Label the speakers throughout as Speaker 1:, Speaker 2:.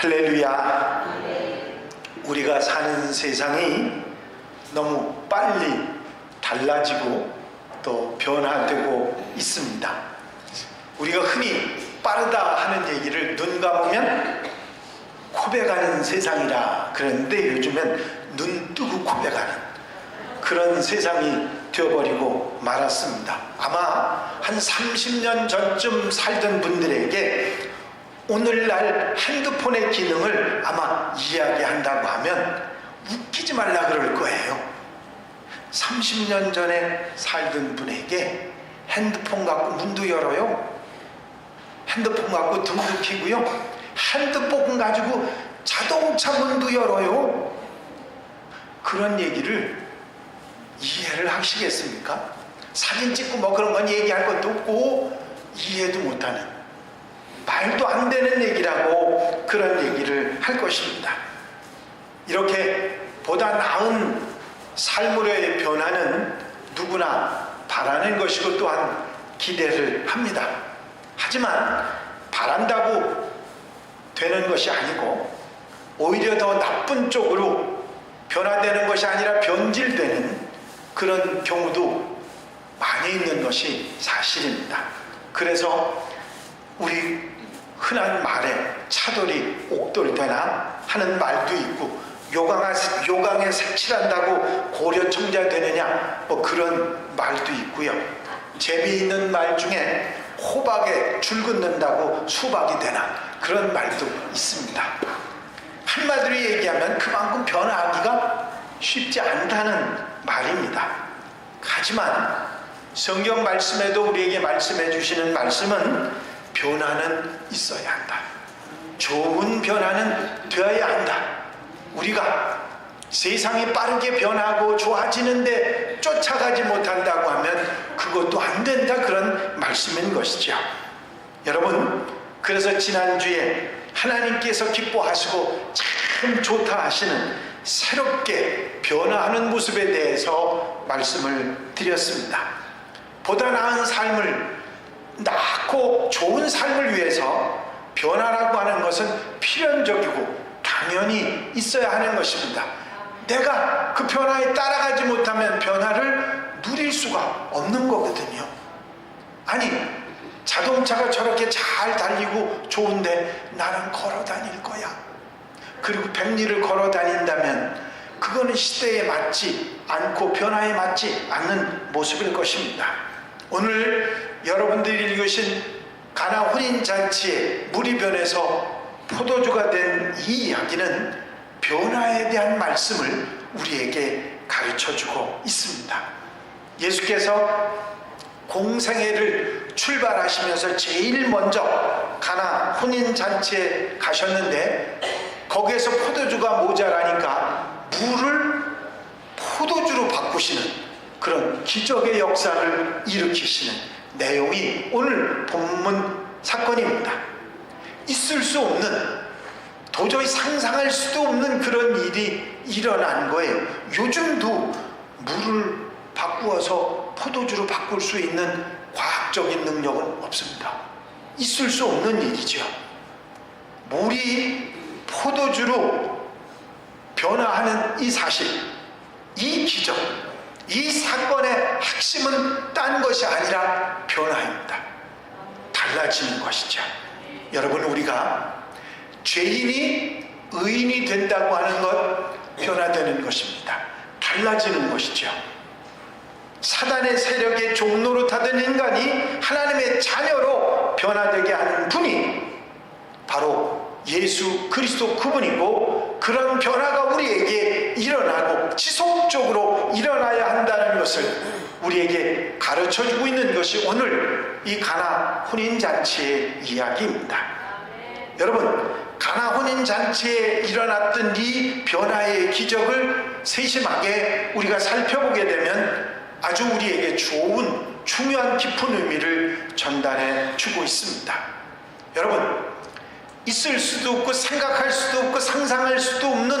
Speaker 1: 할렐루야. 우리가 사는 세상이 너무 빨리 달라지고 또 변화되고 있습니다. 우리가 흔히 빠르다 하는 얘기를 눈 감으면 코베가는 세상이라 그러는데 요즘엔 눈 뜨고 코베가는 그런 세상이 되어버리고 말았습니다. 아마 한 30년 전쯤 살던 분들에게 오늘날 핸드폰의 기능을 아마 이야기한다고 하면 웃기지 말라 그럴 거예요. 30년 전에 살던 분에게 핸드폰 갖고 문도 열어요. 핸드폰 갖고 등도 키고요. 핸드폰 가지고 자동차 문도 열어요. 그런 얘기를 이해를 하시겠습니까? 사진 찍고 뭐 그런 건 얘기할 것도 없고 이해도 못하는 말도 안 되는 얘기라고 그런 얘기를 할 것입니다. 이렇게 보다 나은 삶으로의 변화는 누구나 바라는 것이고 또한 기대를 합니다. 하지만 바란다고 되는 것이 아니고 오히려 더 나쁜 쪽으로 변화되는 것이 아니라 변질되는 그런 경우도 많이 있는 것이 사실입니다. 그래서 우리 흔한 말에 차돌이 옥돌되나 하는 말도 있고 요강에, 요강에 색칠한다고 고려 청자 되느냐 뭐 그런 말도 있고요. 재미있는 말 중에 호박에 줄 긋는다고 수박이 되나 그런 말도 있습니다. 한마디로 얘기하면 그만큼 변화하기가 쉽지 않다는 말입니다. 하지만 성경 말씀에도 우리에게 말씀해 주시는 말씀은 변화는 있어야 한다. 좋은 변화는 되어야 한다. 우리가 세상이 빠르게 변하고 좋아지는데 쫓아가지 못한다고 하면 그것도 안 된다 그런 말씀인 것이죠. 여러분, 그래서 지난주에 하나님께서 기뻐하시고 참 좋다 하시는 새롭게 변화하는 모습에 대해서 말씀을 드렸습니다. 보다 나은 삶을 낳고 좋은 삶을 위해서 변화라고 하는 것은 필연적이고 당연히 있어야 하는 것입니다. 내가 그 변화에 따라가지 못하면 변화를 누릴 수가 없는 거거든요. 아니, 자동차가 저렇게 잘 달리고 좋은데 나는 걸어 다닐 거야. 그리고 백리를 걸어 다닌다면 그거는 시대에 맞지 않고 변화에 맞지 않는 모습일 것입니다. 오늘 여러분들이 읽으신 가나 혼인 잔치에 물이 변해서 포도주가 된 이 이야기는 변화에 대한 말씀을 우리에게 가르쳐 주고 있습니다. 예수께서 공생애를 출발하시면서 제일 먼저 가나 혼인 잔치에 가셨는데 거기에서 포도주가 모자라니까 물을 포도주로 바꾸시는 그런 기적의 역사를 일으키시는 내용이 오늘 본문 사건입니다. 있을 수 없는 도저히 상상할 수도 없는 그런 일이 일어난 거예요. 요즘도 물을 바꾸어서 포도주로 바꿀 수 있는 과학적인 능력은 없습니다. 있을 수 없는 일이죠. 물이 포도주로 변화하는 이 사실, 이 기적, 이 사건의 핵심은 딴 것이 아니라 변화입니다. 달라지는 것이죠. 여러분, 우리가 죄인이 의인이 된다고 하는 것 변화되는 것입니다. 달라지는 것이죠. 사단의 세력의 종로로 타던 인간이 하나님의 자녀로 변화되게 하는 분이 바로 예수 그리스도 그분이고 그런 변화가 우리에게 일어나고 지속적으로 일어나야 한다는 것을 우리에게 가르쳐 주고 있는 것이 오늘 이 가나 혼인잔치의 이야기입니다. 여러분, 가나 혼인잔치에 일어났던 이 변화의 기적을 세심하게 우리가 살펴보게 되면 아주 우리에게 좋은 중요한 깊은 의미를 전달해 주고 있습니다. 여러분, 있을 수도 없고 생각할 수도 없고 상상할 수도 없는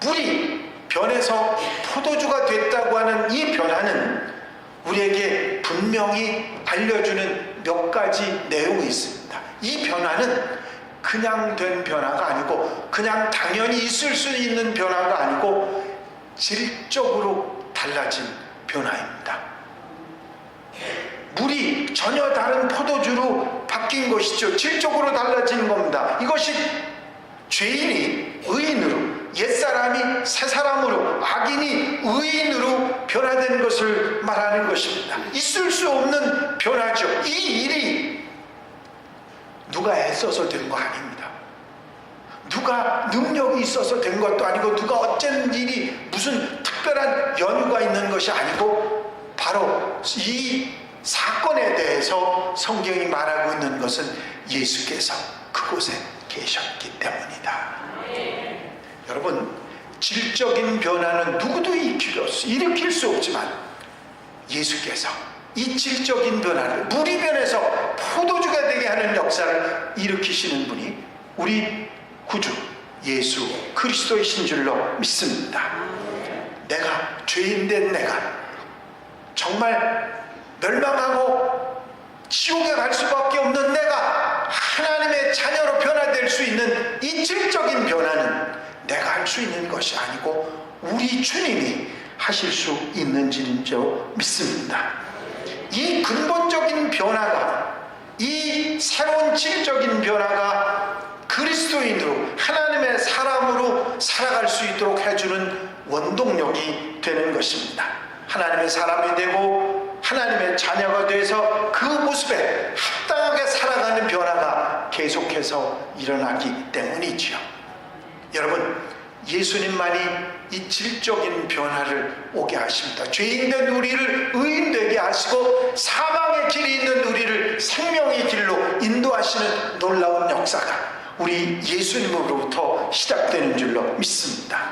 Speaker 1: 물이 변해서 포도주가 됐다고 하는 이 변화는 우리에게 분명히 알려주는 몇 가지 내용이 있습니다. 이 변화는 그냥 된 변화가 아니고 그냥 당연히 있을 수 있는 변화가 아니고 질적으로 달라진 변화입니다. 물이 전혀 다른 포도주로 바뀐 것이죠. 질적으로 달라진 겁니다. 이것이 죄인이 의인으로 옛사람이 새사람으로 악인이 의인으로 변화된 것을 말하는 것입니다. 있을 수 없는 변화죠. 이 일이 누가 애써서 된 거 아닙니다. 누가 능력이 있어서 된 것도 아니고 누가 어쩐 일이 무슨 특별한 연유가 있는 것이 아니고 바로 이 사건에 대해서 성경이 말하고 있는 것은 예수께서 그곳에 계셨기 때문이다. 여러분 질적인 변화는 누구도 일으킬 수 없지만 예수께서 이 질적인 변화를 물이 변해서 포도주가 되게 하는 역사를 일으키시는 분이 우리 구주 예수 그리스도이신 줄로 믿습니다. 내가 죄인 된 내가 정말 멸망하고 지옥에 갈 수밖에 없는 내가 하나님의 자녀로 변화될 수 있는 이 질적인 변화는 내가 할 수 있는 것이 아니고 우리 주님이 하실 수 있는지는 줄 믿습니다. 이 근본적인 변화가 이 새로운 질적인 변화가 그리스도인으로 하나님의 사람으로 살아갈 수 있도록 해주는 원동력이 되는 것입니다. 하나님의 사람이 되고 하나님의 자녀가 돼서 그 모습에 합당하게 살아가는 변화가 계속해서 일어나기 때문이지요. 여러분, 예수님만이 이 질적인 변화를 오게 하십니다. 죄인된 우리를 의인되게 하시고 사망의 길이 있는 우리를 생명의 길로 인도하시는 놀라운 역사가 우리 예수님으로부터 시작되는 줄로 믿습니다.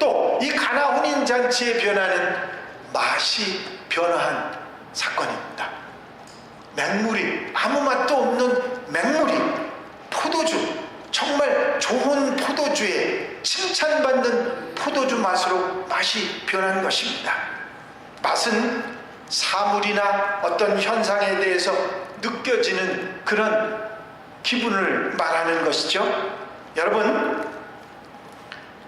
Speaker 1: 또 이 가나 혼인 잔치의 변화는 맛이 변화한 사건입니다. 맹물이 아무 맛도 없는 맹물이 포도주 정말 좋은 포도주에 칭찬받는 포도주 맛으로 맛이 변한 것입니다. 맛은 사물이나 어떤 현상에 대해서 느껴지는 그런 기분을 말하는 것이죠. 여러분,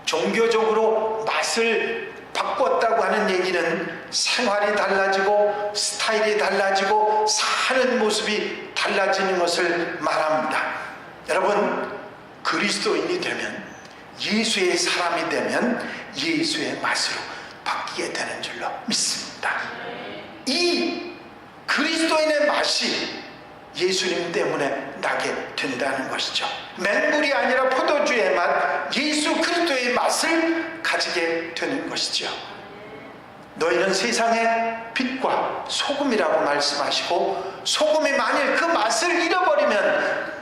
Speaker 1: 종교적으로 맛을 바꿨다고 하는 얘기는 생활이 달라지고 스타일이 달라지고 사는 모습이 달라지는 것을 말합니다. 여러분, 그리스도인이 되면 예수의 사람이 되면 예수의 맛으로 바뀌게 되는 줄로 믿습니다. 이 그리스도인의 맛이 예수님 때문에 나게 된다는 것이죠. 맹물이 아니라 포도주의 맛, 예수 그리스도의 맛을 가지게 되는 것이죠. 너희는 세상의 빛과 소금이라고 말씀하시고 소금이 만일 그 맛을 잃어버리면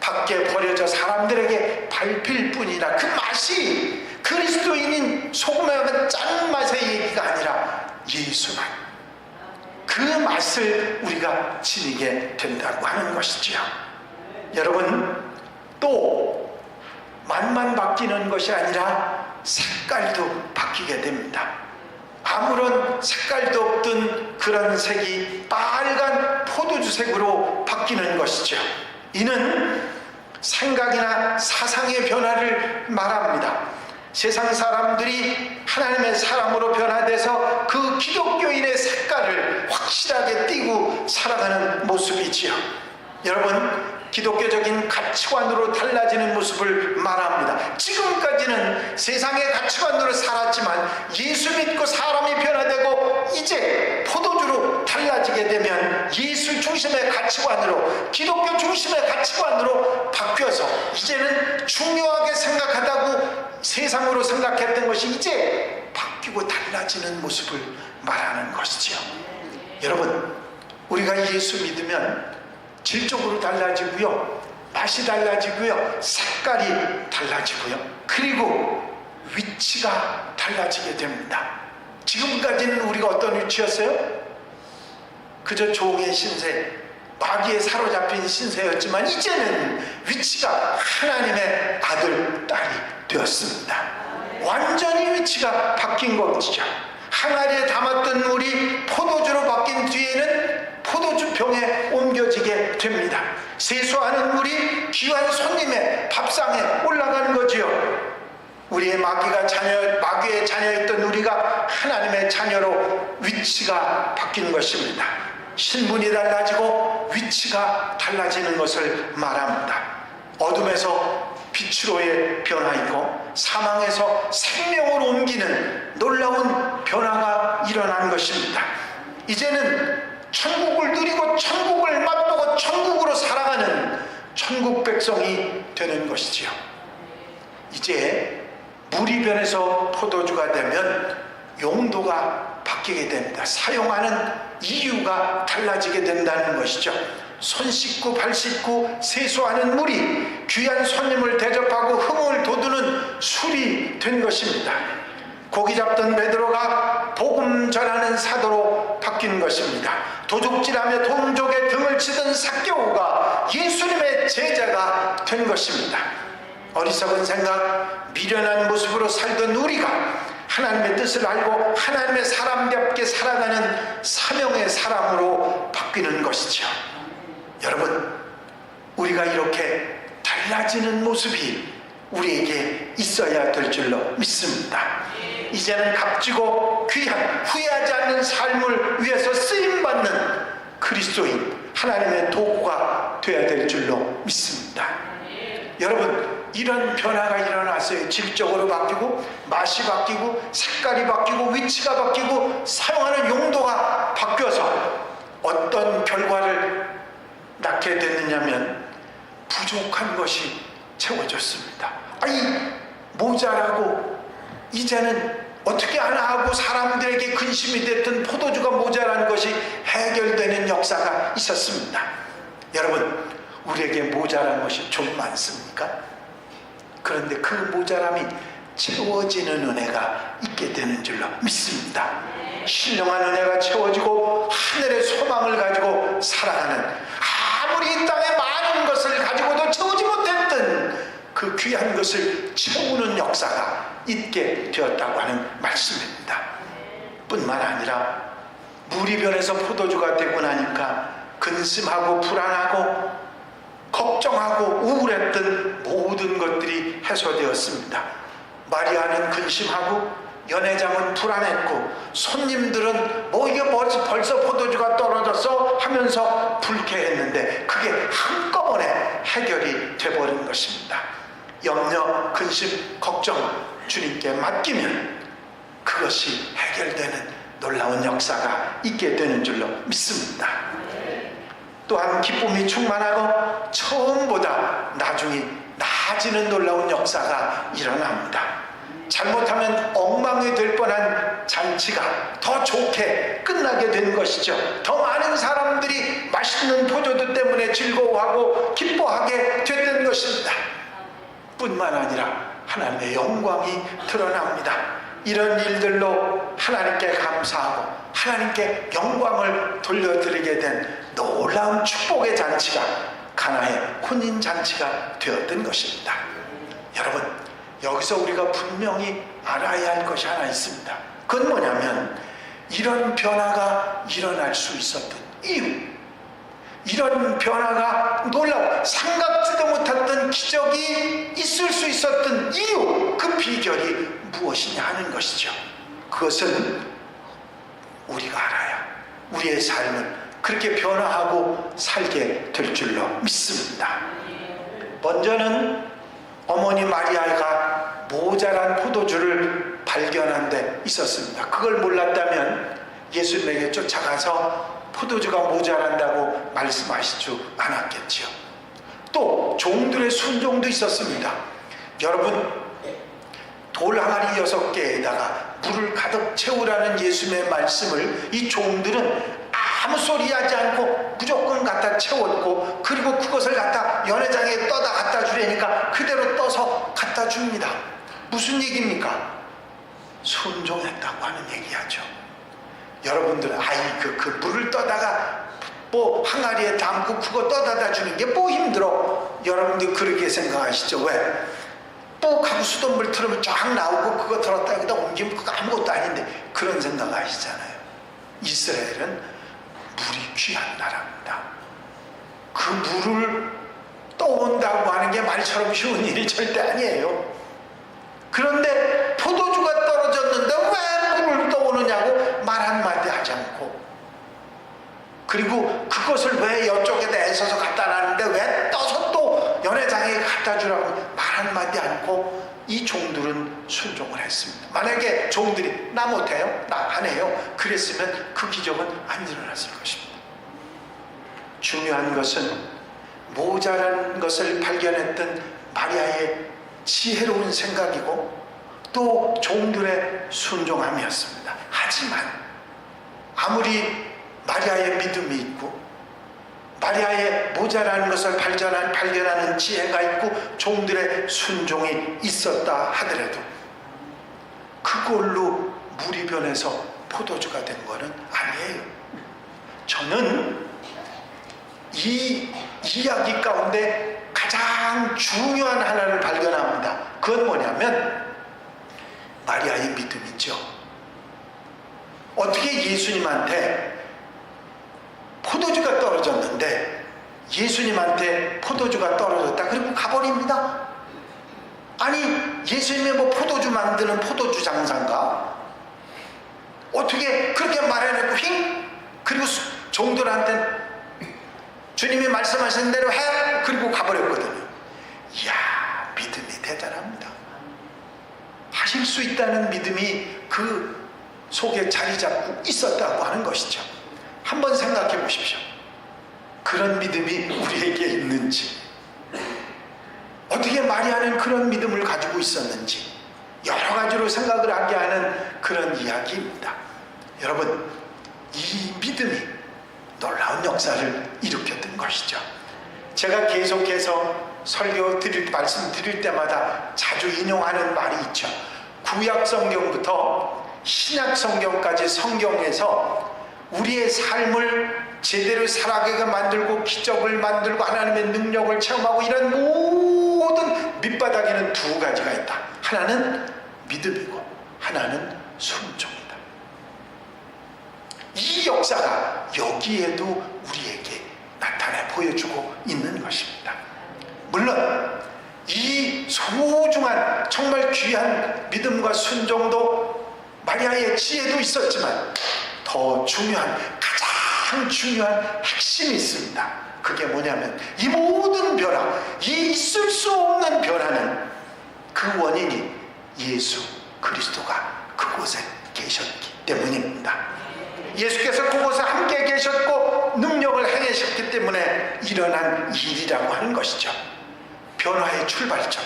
Speaker 1: 밖에 버려져 사람들에게 밟힐 뿐이라 그 맛이 그리스도인인 소금의 짠 맛의 얘기가 아니라 예수만 그 맛을 우리가 지니게 된다고 하는 것이지요. 여러분 또 맛만 바뀌는 것이 아니라 색깔도 바뀌게 됩니다. 아무런 색깔도 없던 그런 색이 빨간 포도주색으로 바뀌는 것이죠. 이는 생각이나 사상의 변화를 말합니다. 세상 사람들이 하나님의 사람으로 변화돼서 그 기독교인의 색깔을 확실하게 띠고 살아가는 모습이지요. 여러분, 기독교적인 가치관으로 달라지는 모습을 말합니다. 지금까지는 세상의 가치관으로 살았지만 예수 믿고 사람이 변화되고 이제 포도주로 달라지게 되면 예수 중심의 가치관으로 기독교 중심의 가치관으로 바뀌어서 이제는 중요하게 생각하다고 세상으로 생각했던 것이 이제 바뀌고 달라지는 모습을 말하는 것이지요. 여러분, 우리가 예수 믿으면 질적으로 달라지고요. 맛이 달라지고요. 색깔이 달라지고요. 그리고 위치가 달라지게 됩니다. 지금까지는 우리가 어떤 위치였어요? 그저 종의 신세, 마귀에 사로잡힌 신세였지만 이제는 위치가 하나님의 아들, 딸이 되었습니다. 완전히 위치가 바뀐 것이죠. 항아리에 담았던 물이 포도주로 바뀐 뒤에는 포도주 병에 옮겨지게 됩니다. 세수하는 물이 귀한 손님의 밥상에 올라가는 거지요. 우리의 마귀가 자녀, 마귀의 자녀였던 우리가 하나님의 자녀로 위치가 바뀐 것입니다. 신분이 달라지고 위치가 달라지는 것을 말합니다. 어둠에서 빛으로의 변화이고 사망에서 생명으로 옮기는 놀라운 변화가 일어난 것입니다. 이제는 천국을 누리고 천국을 맛보고 천국으로 살아가는 천국 백성이 되는 것이지요. 이제 물이 변해서 포도주가 되면 용도가 바뀌게 됩니다. 사용하는 이유가 달라지게 된다는 것이죠. 손 씻고 발 씻고 세수하는 물이 귀한 손님을 대접하고 흥을 돋우는 술이 된 것입니다. 고기 잡던 베드로가 복음 전하는 사도로 바뀐 것입니다. 도둑질하며 동족의 등을 치던 삭개오가 예수님의 제자가 된 것입니다. 어리석은 생각, 미련한 모습으로 살던 우리가 하나님의 뜻을 알고 하나님의 사람답게 살아가는 사명의 사람으로 바뀌는 것이죠. 여러분, 우리가 이렇게 달라지는 모습이 우리에게 있어야 될 줄로 믿습니다. 이제는 값지고 귀한 후회하지 않는 삶을 위해서 쓰임받는 그리스도인 하나님의 도구가 되어야 될 줄로 믿습니다. 여러분 이런 변화가 일어났어요. 질적으로 바뀌고 맛이 바뀌고 색깔이 바뀌고 위치가 바뀌고 사용하는 용도가 바뀌어서 어떤 결과를 낳게 됐느냐면 부족한 것이 채워졌습니다. 아니 모자라고 이제는 어떻게 하나 하고 사람들에게 근심이 됐던 포도주가 모자란 것이 해결되는 역사가 있었습니다. 여러분 우리에게 모자란 것이 좀 많습니까? 그런데 그 모자람이 채워지는 은혜가 있게 되는 줄로 믿습니다. 신령한 은혜가 채워지고 하늘의 소망을 가지고 살아가는 아무리 이 땅에 많은 것을 가지고도 채우지 못했던 그 귀한 것을 채우는 역사가 있게 되었다고 하는 말씀입니다. 뿐만 아니라 물이 변해서 포도주가 되고 나니까 근심하고 불안하고 걱정하고 우울했던 모든 것들이 해소되었습니다. 마리아는 근심하고 연회장은 불안했고 손님들은 뭐 이게 벌써, 벌써 포도주가 떨어졌어 하면서 불쾌했는데 그게 한꺼번에 해결이 돼버린 것입니다. 염려, 근심, 걱정 주님께 맡기면 그것이 해결되는 놀라운 역사가 있게 되는 줄로 믿습니다. 또한 기쁨이 충만하고 처음보다 나중이 나아지는 놀라운 역사가 일어납니다. 잘못하면 엉망이 될 뻔한 잔치가 더 좋게 끝나게 된 것이죠. 더 많은 사람들이 맛있는 포도주 때문에 즐거워하고 기뻐하게 됐던 것입니다. 뿐만 아니라 하나님의 영광이 드러납니다. 이런 일들로 하나님께 감사하고 하나님께 영광을 돌려드리게 된 놀라운 축복의 잔치가 가나의 혼인 잔치가 되었던 것입니다. 여러분 여기서 우리가 분명히 알아야 할 것이 하나 있습니다. 그건 뭐냐면 이런 변화가 일어날 수 있었던 이유 이런 변화가 놀라워 생각지도 못했던 기적이 있을 수 있었던 이유 그 비결이 무엇이냐 하는 것이죠. 그것은 우리가 알아야 우리의 삶을 그렇게 변화하고 살게 될 줄로 믿습니다. 먼저는 어머니 마리아가 모자란 포도주를 발견한 데 있었습니다. 그걸 몰랐다면 예수님에게 쫓아가서 포도주가 모자란다고 말씀하시지 않았겠지요. 또 종들의 순종도 있었습니다. 여러분 돌 항아리 여섯 개에다가 물을 가득 채우라는 예수님의 말씀을 이 종들은 아무 소리 하지 않고 무조건 갖다 채웠고 그리고 그것을 갖다 연회장에 떠다 갖다 주려니까 그대로 떠서 갖다 줍니다. 무슨 얘기입니까? 순종했다고 하는 얘기하죠. 여러분들 아이 그, 그 물을 떠다가 뭐 항아리에 담고 그거 떠다다 주는 게 뭐 힘들어 여러분들 그렇게 생각하시죠 왜? 뭐 하고 수돗물 틀으면 쫙 나오고 그거 들었다 여기다 옮기면 그거 아무것도 아닌데 그런 생각 하시잖아요 이스라엘은 물이 귀한 나라입니다. 그 물을 떠온다고 하는 게 말처럼 쉬운 일이 절대 아니에요. 그런데 포도주가 떨어졌는데 왜 물을 떠오느냐고 말 한마디 하지 않고 그리고 그것을 왜 이쪽에다 애써서 갖다 놨는데 왜 떠서 또 연회장에 갖다 주라고 말 한마디 않고 이 종들은 순종을 했습니다. 만약에 종들이 나 못해요? 나 안 해요? 그랬으면 그 기적은 안 일어났을 것입니다. 중요한 것은 모자란 것을 발견했던 마리아의 지혜로운 생각이고 또 종들의 순종함이었습니다. 하지만 아무리 마리아의 믿음이 있고 마리아의 모자라는 것을 발견한, 발견하는 지혜가 있고 종들의 순종이 있었다 하더라도 그걸로 물이 변해서 포도주가 된 것은 아니에요. 저는 이 이야기 가운데 가장 중요한 하나를 발견합니다. 그건 뭐냐면 마리아의 믿음이죠. 어떻게 예수님한테 포도주가 떨어졌는데 예수님한테 포도주가 떨어졌다. 그리고 가버립니다. 아니 예수님이 뭐 포도주 만드는 포도주 장사인가? 어떻게 그렇게 말해놓고 휙 그리고 수- 종들한테 주님이 말씀하신 대로 해 그리고 가버렸거든요. 이야 믿음이 대단합니다. 하실 수 있다는 믿음이 그 속에 자리 잡고 있었다고 하는 것이죠. 한번 생각해 보십시오. 그런 믿음이 우리에게 있는지, 어떻게 마리아는 그런 믿음을 가지고 있었는지, 여러 가지로 생각을 하게 하는 그런 이야기입니다. 여러분, 이 믿음이 놀라운 역사를 일으켰던 것이죠. 제가 계속해서 설교 드릴, 말씀 드릴 때마다 자주 인용하는 말이 있죠. 구약 성경부터 신약 성경까지 성경에서 우리의 삶을 제대로 살아가게 만들고 기적을 만들고 하나님의 능력을 체험하고 이런 모든 밑바닥에는 두 가지가 있다. 하나는 믿음이고 하나는 순종이다. 이 역사가 여기에도 우리에게 나타내 보여주고 있는 것입니다. 물론 이 소중한 정말 귀한 믿음과 순종도 마리아의 지혜도 있었지만 더 중요한 가장 중요한 핵심이 있습니다. 그게 뭐냐면 이 모든 변화, 이 있을 수 없는 변화는 그 원인이 예수 그리스도가 그곳에 계셨기 때문입니다. 예수께서 그곳에 함께 계셨고 능력을 행하셨기 때문에 일어난 일이라고 하는 것이죠. 변화의 출발점.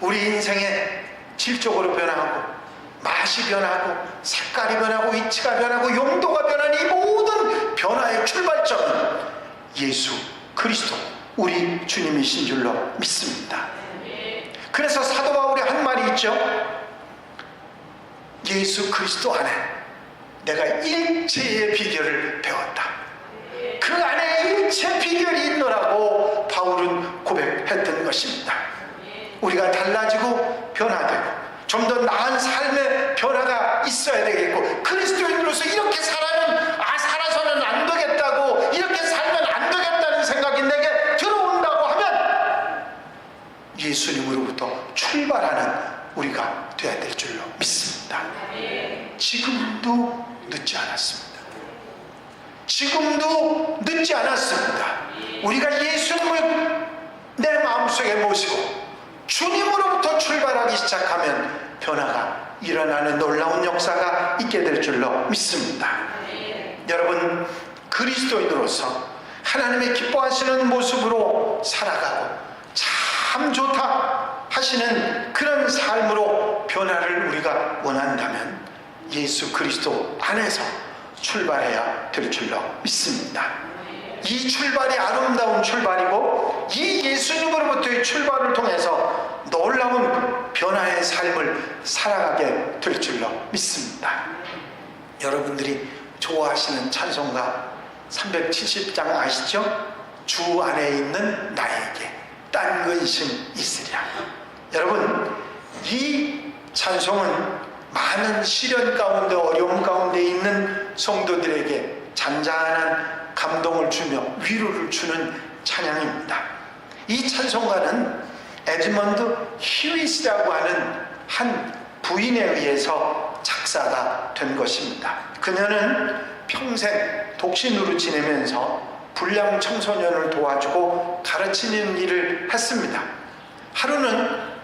Speaker 1: 우리 인생의 질적으로 변화하고 맛이 변하고 색깔이 변하고 위치가 변하고 용도가 변하는 이 모든 변화의 출발점은 예수 그리스도 우리 주님이신 줄로 믿습니다. 그래서 사도 바울이 한 말이 있죠. 예수 그리스도 안에 내가 일체의 비결을 배웠다. 그 안에 일체 비결이 있노라고 바울은 고백했던 것입니다. 우리가 달라지고 변화되고 좀 더 나은 삶의 변화가 있어야 되겠고 그리스도인으로서 이렇게 살아는 아 살아서는 안 되겠다고 이렇게 살면 안 되겠다는 생각이 내게 들어온다고 하면 예수님으로부터 출발하는 우리가 되어야 될 줄로 믿습니다. 지금도 늦지 않았습니다. 지금도 늦지 않았습니다. 우리가 예수님을 내 마음속에 모시고 주님으로부터 출발하기 시작하면 변화가 일어나는 놀라운 역사가 있게 될 줄로 믿습니다. 여러분 그리스도인으로서 하나님의 기뻐하시는 모습으로 살아가고 참 좋다 하시는 그런 삶으로 변화를 우리가 원한다면 예수 그리스도 안에서 출발해야 될 줄로 믿습니다. 이 출발이 아름다운 출발이고 이 예수님으로부터의 출발을 통해서 놀라운 변화의 삶을 살아가게 될 줄로 믿습니다. 여러분들이 좋아하시는 찬송가 370장 아시죠? 주 안에 있는 나에게 딴 근심 있으랴. 여러분 이 찬송은 많은 시련 가운데 어려움 가운데 있는 성도들에게 잔잔한 감동을 주며 위로를 주는 찬양입니다. 이 찬송가는 에드먼드 히윗이라고 하는 한 부인에 의해서 작사가 된 것입니다. 그녀는 평생 독신으로 지내면서 불량 청소년을 도와주고 가르치는 일을 했습니다. 하루는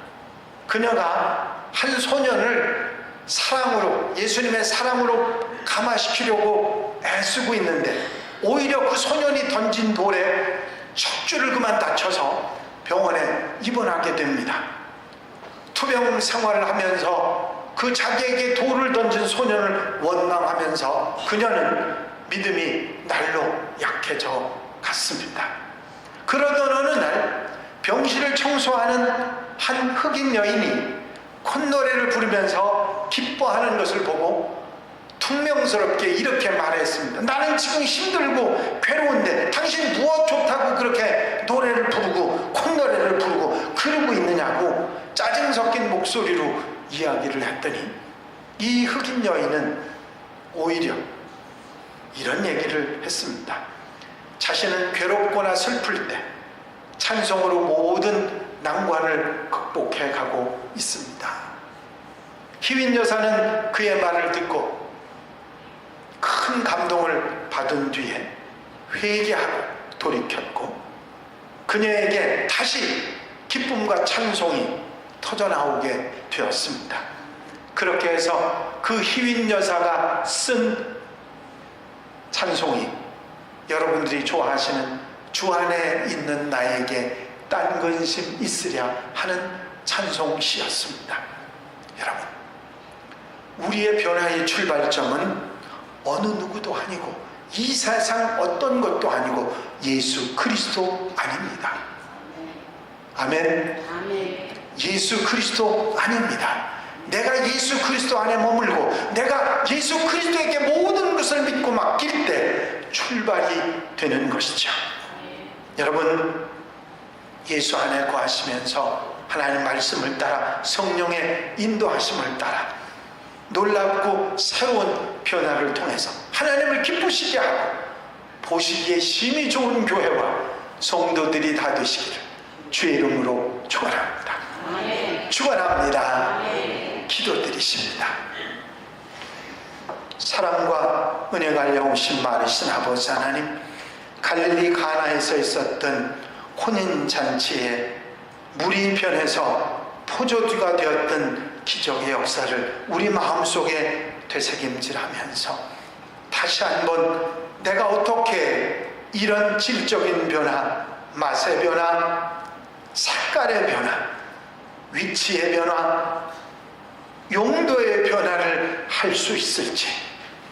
Speaker 1: 그녀가 한 소년을 사랑으로 예수님의 사랑으로 감화시키려고 애쓰고 있는데 오히려 그 소년이 던진 돌에 척추를 그만 다쳐서 병원에 입원하게 됩니다. 투병 생활을 하면서 그 자기에게 돌을 던진 소년을 원망하면서 그녀는 믿음이 날로 약해져 갔습니다. 그러던 어느 날 병실을 청소하는 한 흑인 여인이 콧노래를 부르면서 기뻐하는 것을 보고 퉁명스럽게 이렇게 말했습니다. 나는 지금 힘들고 괴로운데 당신 무엇 좋다고 그렇게 노래를 부르고 콧노래를 부르고 그러고 있느냐고 짜증 섞인 목소리로 이야기를 했더니 이 흑인 여인은 오히려 이런 얘기를 했습니다. 자신은 괴롭거나 슬플 때 찬송으로 모든 난관을 극복해 가고 있습니다. 희윈 여사는 그의 말을 듣고 큰 감동을 받은 뒤에 회개하고 돌이켰고 그녀에게 다시 기쁨과 찬송이 터져나오게 되었습니다. 그렇게 해서 그 희윈 여사가 쓴 찬송이 여러분들이 좋아하시는 주 안에 있는 나에게 딴 근심 있으랴 하는 찬송시였습니다. 여러분, 우리의 변화의 출발점은 어느 누구도 아니고 이 세상 어떤 것도 아니고 예수 그리스도 아닙니다. 아멘.
Speaker 2: 아멘.
Speaker 1: 예수 그리스도 아닙니다. 내가 예수 그리스도 안에 머물고 내가 예수 그리스도에게 모든 것을 믿고 맡길 때 출발이 되는 것이죠. 여러분 예수 안에 거하시면서 하나님 말씀을 따라 성령의 인도하심을 따라 놀랍고 새로운 변화를 통해서 하나님을 기쁘시게 하고 보시기에 심히 좋은 교회와 성도들이 다 되시기를 주의 이름으로 축원합니다. 축원합니다. 기도드리십니다. 사랑과 은혜가 영우신 많으신 아버지 하나님, 갈릴리 가나에서 있었던 혼인 잔치에 물이 변해서 포도주가 되었던 기적의 역사를 우리 마음속에 되새김질하면서 다시 한번 내가 어떻게 이런 질적인 변화, 맛의 변화, 색깔의 변화, 위치의 변화, 용도의 변화를 할 수 있을지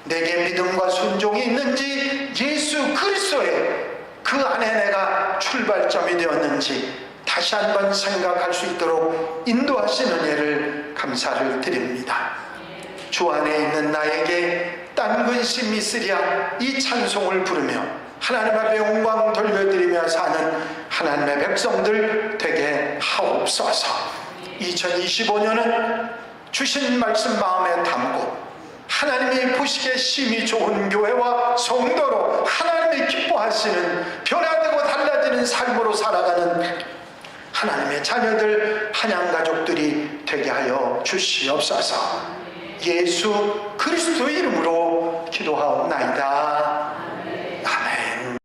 Speaker 1: 내게 믿음과 순종이 있는지 예수 그리스도의 그 안에 내가 출발점이 되었는지 다시 한번 생각할 수 있도록 인도하시는 예를 감사를 드립니다. 주 안에 있는 나에게 딴 근심 있으랴 이 찬송을 부르며 하나님 앞에 영광 돌려드리며 사는 하나님의 백성들 되게 하옵소서 2025년은 주신 말씀 마음에 담고 하나님이 보시기에 심히 좋은 교회와 성도로 하나님이 기뻐하시는 변화되고 달라지는 삶으로 살아가는 하나님의 자녀들 한양 가족들이 되게 하여 주시옵소서. 예수 그리스도 이름으로 기도하옵나이다